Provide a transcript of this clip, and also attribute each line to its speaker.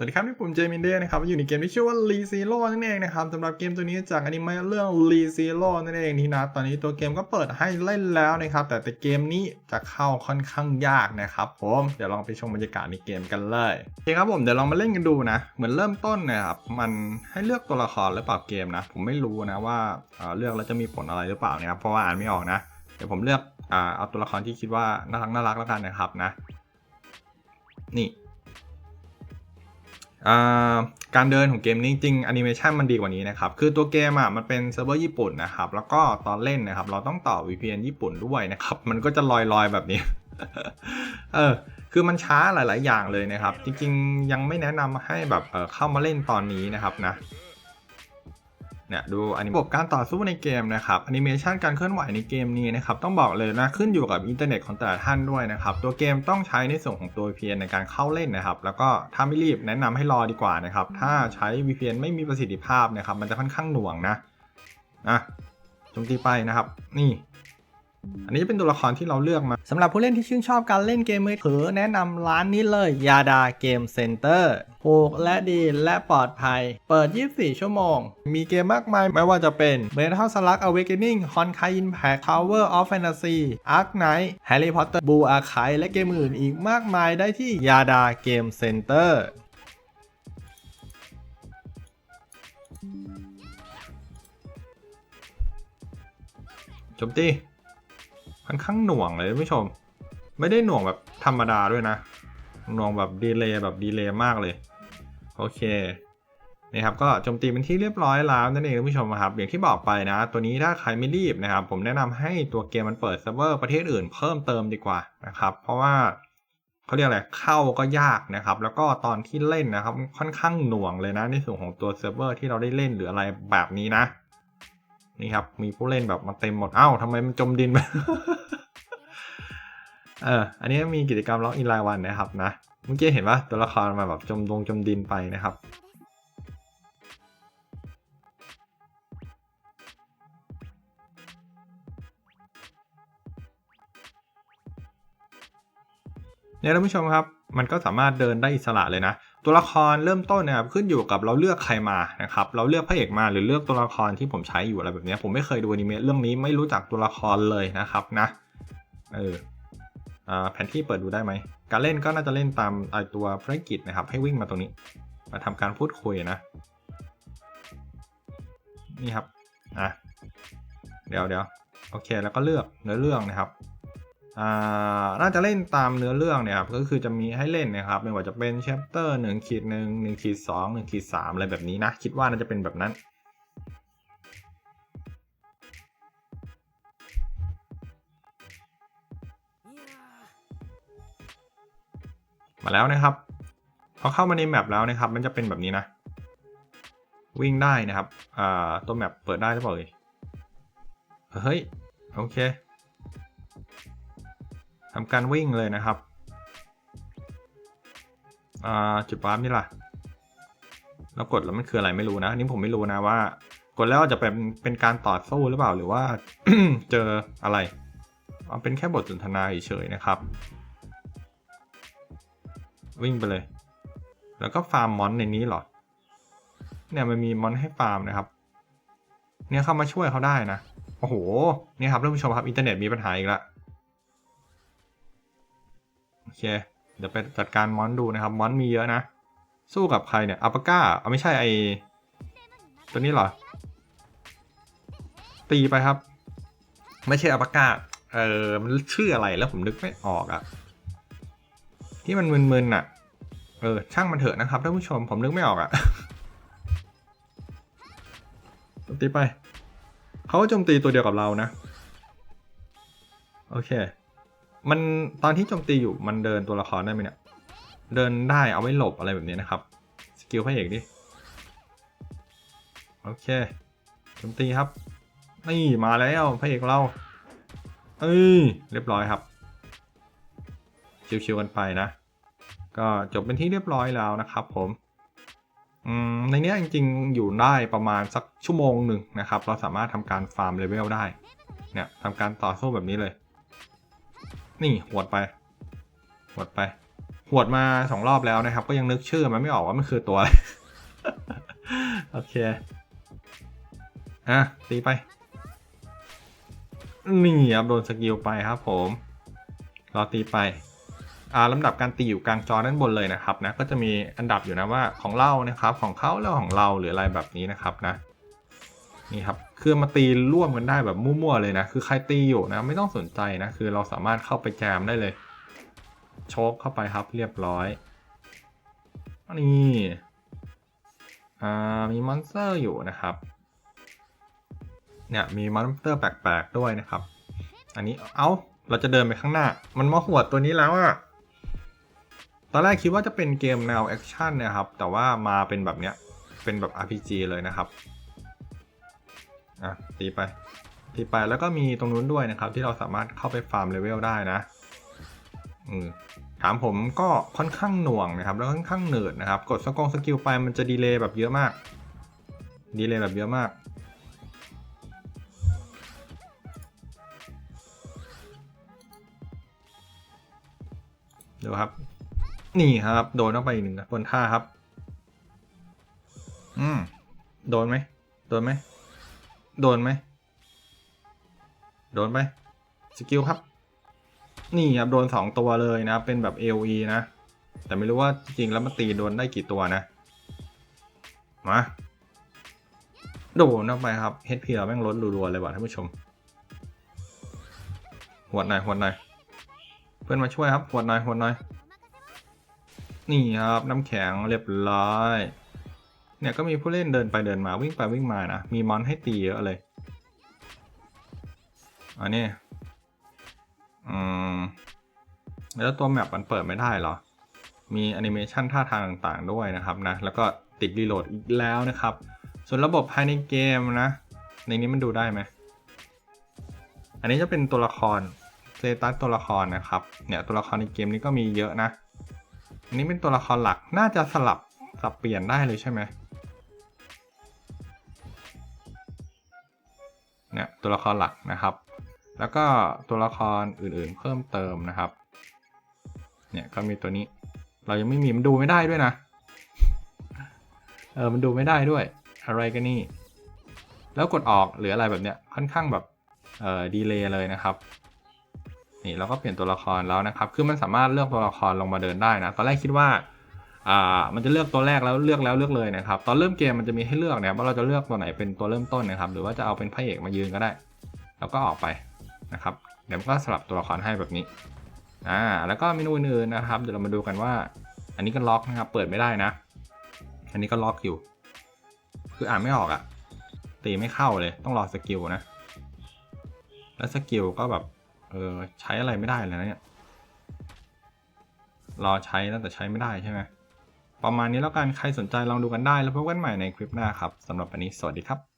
Speaker 1: วัสดีครับนี่ผมเจมินเดย์นะครับอยู่ในเกมที่ชื่อว่า Re Zero นั่นเองนะครับสำหรับเกมตัวนี้จากอนิเมะเรื่อง Re Zero นั่นเองนี่นะตอนนี้ตัวเกมก็เปิดให้เล่นแล้วนะครับ แต่แต่เกมนี้จะเข้าค่อนข้างยากนะครับผมเดี๋ยวลองไปชมบรรยากาศในเกมกันเลยโอเคครับผมเดี๋ยวลองมาเล่นกันดูนะ เหมือนเริ่มต้นนะครับมันให้เลือกตัวละครหรือเปล่าเกมนะ ผมไม่รู้นะว่าเอ่อเลือกแล้วจะมีผลอะไรหรือเปล่านะครับเพราะว่าอ่านไม่ออกนะเดี๋ยวผมเลือกเอาตัวละครที่คิดว่าน่ารักน่ารักแล้วกันนะครับนะ นี่ การเดินของเกมนี้จริงแอนิเมชันมันดีกว่านี้นะครับ คือตัวเกมอะมันเป็นเซิร์ฟเวอร์ญี่ปุ่นนะครับ แล้วก็ตอนเล่นนะครับ เราต้องต่อ VPN ญี่ปุ่นด้วยนะครับ มันก็จะลอยๆแบบนี้ เออ คือมันช้าหลาย ๆ อย่างเลยนะครับ จริง ๆ ยังไม่แนะนำให้แบบเเข้ามาเล่นตอนนี้นะครับนะ เนี่ยดูอันิระบบการต่อสู้ในเกมนะครับแอนิเมชันการเคลื่อนไหวในเกมนี้นะครับต้องบอกเลยนะขึ้นอยู่กับอินเทอร์เน็ตของแต่ละท่านด้วยนะครับตัวเกมต้องใช้ในส่วนของตัว VPN ในการเข้าเล่นนะครับแล้วก็ถ้าไม่รีบแนะนำให้รอดีกว่านะครับถ้าใช้ VPN ไม่มีประสิทธิภาพนะครับมันจะค่อนข้างหน่วงนะนะโจมตีไปนะครับ นี่ อันนี้เป็นตัวละครที่เราเลือกมาสำหรับผู้เล่นที่ชื่นชอบการเล่นเกมมือถือแนะนำร้านนี้เลยยาดาเกมเซ็นเตอร์ถูกและดีและปลอดภัย เปิด 24 ชั่วโมง มีเกมมากมายไม่ว่าจะเป็น Metal Slug Awakening Honkai Impact Tower of Fantasy Ark Knight Harry Potter Blue Archive และเกมอื่นอีกมากมายได้ที่ยาดาเกมเซ็นเตอร์จบตี ค่อนข้างหน่วงเลยผู้ชม ไม่ได้หน่วงแบบธรรมดาด้วยนะหน่วงแบบดีเลย์แบบดีเลย์มากเลย โอเคนี่ครับก็โจมตีเป็นที่เรียบร้อยแล้วนั่นเองท่านผู้ชมครับอย่างที่บอกไปนะ ตัวนี้ถ้าใครไม่รีบนะครับ ผมแนะนำให้ตัวเกมมันเปิดเซิร์ฟเวอร์ประเทศอื่นเพิ่มเติมดีกว่านะครับ เพราะว่าเขาเรียกอะไรเข้าก็ยากนะครับ แล้วก็ตอนที่เล่นนะครับค่อนข้างหน่วงเลยนะในส่วนของตัวเซิร์ฟเวอร์ที่เราได้เล่นหรืออะไรแบบนี้นะ นี่ครับ มีผู้เล่นแบบมาเต็มหมด เอ้าทำไมมันจมดินไปเออ อันนี้มีกิจกรรมล็อกอินรายวันนะครับนะ เมื่อกี้เห็นว่าตัวละครมาแบบจมลงจมดินไปนะครับ เนี่ยท่านผู้ชมครับ มันก็สามารถเดินได้อิสระเลยนะ ตัวละครเริ่มต้นนะครับขึ้นอยู่กับเราเลือกใครมานะครับเราเลือกพระเอกมาหรือเลือกตัวละครที่ผมใช้อยู่อะไรแบบนี้ผมไม่เคยดูอนิเมะเรื่องนี้ไม่รู้จักตัวละครเลยนะครับนะเอออแผนที่เปิดดูได้ไหมการเล่นก็น่าจะเล่นตามไอตัวภารกิจนะครับ ให้วิ่งมาตรงนี้มาทำการพูดคุยนะ นี่ครับอะเดี๋ยวเดี๋ยวโอเคแล้วก็เลือกเนื้อเรื่องนะครับ น่าจะเล่นตามเนื้อเรื่องเนี่ยครับก็คือจะมีให้เล่นนะครับไม่ว่าจะเป็น chapter หนึ่งขีดหนึ่งหนึ่งขีดสองหนึ่งขีดสามอะไรแบบนี้นะคิดว่าน่าจะเป็นแบบนั้นมาแล้วนะครับพอเข้ามาในแมปแล้วนะครับ มันจะเป็นแบบนี้นะ วิ่งได้นะครับ อ่า ตัวแมปเปิดได้หรือเปล่าเลยเฮ้ย โอเค ทำการวิ่งเลยนะครับอ่าจุดวาร์ปนี่ล่ะแล้วกดแล้วมันคืออะไรไม่รู้นะนนี้ผมไม่รู้นะว่า กดแล้วจะเป็นเป็นการต่อสู้หรือเปล่าหรือว่าเจออะไรเป็นแค่บทสนทนาเฉยๆนะครับ วิ่งไปเลย แล้วก็ฟาร์มมอนในนี้เหรอเนี่ยมันมีมอนให้ฟาร์มนะครับ เนี่ยเข้ามาช่วยเขาได้นะโอ้โหเนี่ยครับท่านผู้ชมครับอินเทอร์เน็ตมีปัญหาอีกแล้ว โอเค เดี๋ยวไปจัดการมอนดูนะครับ มอนมีเยอะนะ สู้กับใครเนี่ยอัปาก้าเอาไม่ใช่ไอตัวนี้เหรอ ตีไปครับ ไม่ใช่อัปาก้าเออมันชื่ออะไรแล้วผมนึกไม่ออกอะที่มันมึนๆอะเออ ช่างมันเถอะนะครับท่านผู้ชมผมนึกไม่ออกอะตีไป เขาก็โจมตีตัวเดียวกับเรานะ โอเค มันตอนที่โจมตีอยู่มันเดินตัวละครได้ไหมเนี่ย เดินได้เอาไว้หลบอะไรแบบนี้นะครับ สกิลพระเอกดิ โอเคโจมตีครับ นี่มาแล้วพระเอกเรา เอ้ยเรียบร้อยครับ ชิวๆกันไปนะ ก็จบเป็นที่เรียบร้อยแล้วนะครับ ผมในนี้จริงๆ อยู่ได้ประมาณสักชั่วโมงหนึ่งนะครับ เราสามารถทำการฟาร์มเลเวลได้ เนี่ยทำการต่อสู้แบบนี้เลย นี่หวดไปหวดไปหวดมาสองรอบแล้วนะครับ ก็ยังนึกชื่อมันไม่ออกว่ามันคือตัวอะไรโอเค อะ ตีไป นี่ครับโดนสกิลไปครับผมรอตีไป อ่าลำดับการตีอยู่กลางจอด้านบนเลยนะครับนะ ก็จะมีอันดับอยู่นะว่าของเรานะครับ ของเขาแล้วของเราหรืออะไรแบบนี้นะครับนะ นี่ครับ คือมาตีร่วมกันได้แบบมั่วๆเลยนะ คือใครตีอยู่นะ ไม่ต้องสนใจนะ คือเราสามารถเข้าไปแจมได้เลย โชกเข้าไปครับเรียบร้อย นี่อ่ามีมอนสเตอร์อยู่นะครับ เนี่ยมีมอนสเตอร์แปลกๆด้วยนะครับ อันนี้เอา้าเราจะเดินไปข้างหน้า มันมาหัวตัวนี้แล้วอะตอนแรกคิดว่าจะเป็นเกมแนวแอคชั่นนะครับ แต่ว่ามาเป็นแบบเนี้ย เป็นแบบ RPG เลยนะครับ อะตีไป ตีไปแล้วก็มีตรงนู้นด้วยนะครับ ที่เราสามารถเข้าไปฟาร์มเลเวลได้นะอืมถามผมก็ค่อนข้างหน่วงนะครับ แล้วค่อนข้างเหนืดนะครับ กดสกงสกิลไปมันจะดีเลย์แบบเยอะมาก ดีเลย์แบบเยอะมากดูครับ นี่ครับ โดนเข้าไปอีกหนึ่งนะบนท่าครับ อืม โดนไหม โดนไหม โดนไหม โดนไหมสกิลครับ นี่ครับ โดนสองตัวเลยนะ เป็นแบบ AOE นะ แต่ไม่รู้ว่าจริงๆแล้วมันตีโดนได้กี่ตัวนะ มา โดนเข้าไปครับ HP เราแม่งลดรัวๆเลยว่ะท่านผู้ชมหวดหน่อยหวดหน่อยเพื่อนมาช่วยครับหวดหน่อยหวดหน่อยนี่ครับ น้ำแข็งเรียบร้อย เนี่ยก็มีผู้เล่นเดินไปเดินมาวิ่งไปวิ่งมานะ มีมอนให้ตีเยอะเลยอันนี้อืมแล้วตัวแมปมันเปิดไม่ได้เหรอ มีแอนิเมชันท่าทางต่างๆด้วยนะครับนะ แล้วก็ติดรีโหลดอีกแล้วนะครับ ส่วนระบบภายในเกมนะ ในนี้มันดูได้ไหม อันนี้จะเป็นตัวละครสเตตัสตัวละครนะครับ เนี่ยตัวละครในเกมนี้ก็มีเยอะนะ อันนี้เป็นตัวละครหลัก น่าจะสลับสับเปลี่ยนได้เลยใช่ไหม เนี่ยตัวละครหลักนะครับ แล้วก็ตัวละครอื่นๆ เพิ่มเติมนะครับ เนี่ยก็มีตัวนี้ เรายังไม่มีมันดูไม่ได้ด้วยนะ เออมันดูไม่ได้ด้วย อะไรกันนี่ แล้วกดออกหรืออะไรแบบเนี้ยค่อนข้างแบบเอ่อดีเลย์เลยนะครับนี่เราก็เปลี่ยนตัวละครแล้วนะครับ คือมันสามารถเลือกตัวละครลงมาเดินได้นะ ตอนแรกคิดว่า อ่ามันจะเลือกตัวแรกแล้วเลือกแล้วเลือกเลยนะครับตอนเริ่มเกมมันจะมีให้เลือกนะครับว่าเราจะเลือกตัวไหนเป็นตัวเริ่มต้นนะครับหรือว่าจะเอาเป็นพระเอกมายืนก็ได้ แล้วก็ออกไปนะครับเดี๋ยวมันก็สลับตัวละครให้แบบนี้อ่าแล้วก็เมนูอื่นๆนะครับเดี๋ยวเรามาดูกันว่า อันนี้ก็ล็อกนะครับเปิดไม่ได้นะ อันนี้ก็ล็อกอยู่ คืออ่านไม่ออกอะตีไม่เข้าเลยต้องรอสกิลนะแล้วสกิลก็แบบเออใช้อะไรไม่ได้เลยนะเนี่ยรอใช้นะแต่ใช้ไม่ได้ใช่ไหม ประมาณนี้แล้วกันใครสนใจลองดูกันได้แล้วพบกันใหม่ในคลิปหน้าครับสำหรับวันนี้สวัสดีครับ